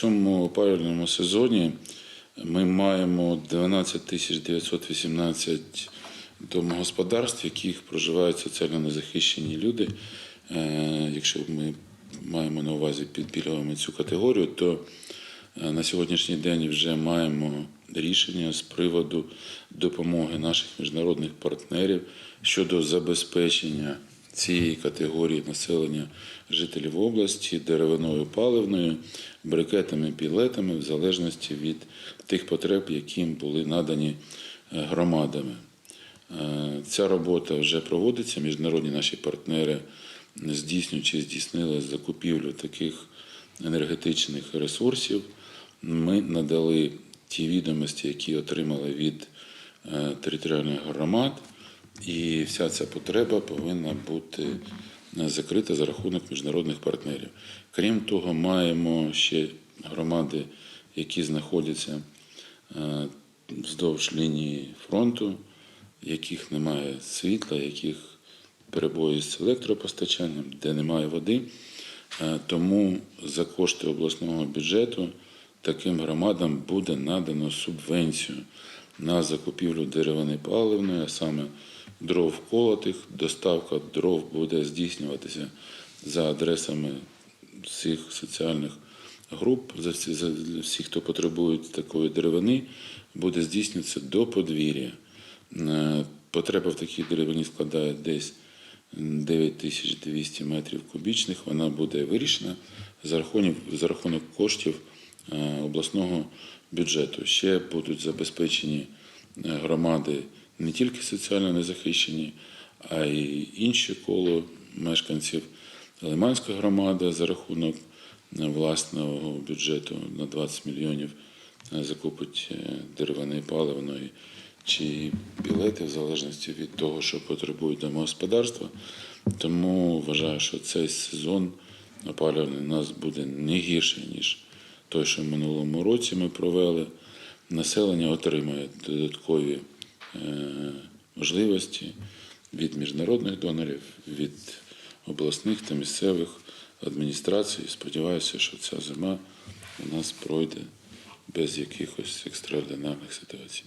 цьому опалювальному сезоні ми маємо 12 тисяч 918 домогосподарств, в яких проживають соціально незахищені люди. Е, Якщо ми маємо на увазі підбілюємо цю категорію, то е, на сьогоднішній день вже маємо рішення з приводу допомоги наших міжнародних партнерів щодо забезпечення цієї категорії населення жителів області деревиною паливною, брикетами, пілетами, в залежності від тих потреб, які їм були надані е, громадами. Е, Ця робота вже проводиться. Міжнародні наші партнери здійснюють чи здійснили закупівлю таких енергетичних ресурсів. Ми надали ті відомості, які отримали від е, територіальних громад, і вся ця потреба повинна бути е, закрита за рахунок міжнародних партнерів. Крім того, маємо ще громади, які знаходяться е, вздовж лінії фронту, яких немає світла, яких перебої з електропостачанням, де немає води. Е, Тому за кошти обласного бюджету таким громадам буде надано субвенцію на закупівлю деревини паливної, а саме дров колотих. Доставка дров буде здійснюватися за адресами всіх соціальних груп, за всі, за всіх, хто потребує такої деревини, буде здійснюватися до подвір'я. Е, Потреба в такій деревині складає десь 9200 метрів кубічних. Вона буде вирішена за рахунок, за рахунок коштів е, обласного бюджету. Ще будуть забезпечені громади не тільки соціально незахищені, а й інші коло мешканців. Лиманська громада за рахунок е, власного бюджету на 20 мільйонів е, закупить е, деревини паливної чи білети, в залежності від того, що потребують домогосподарства. Тому вважаю, що цей сезон опалювальний у нас буде не гірший, ніж той, що в минулому році ми провели. Населення отримає додаткові можливості від міжнародних донорів, від обласних та місцевих адміністрацій. Сподіваюся, що ця зима у нас пройде без якихось екстраординарних ситуацій.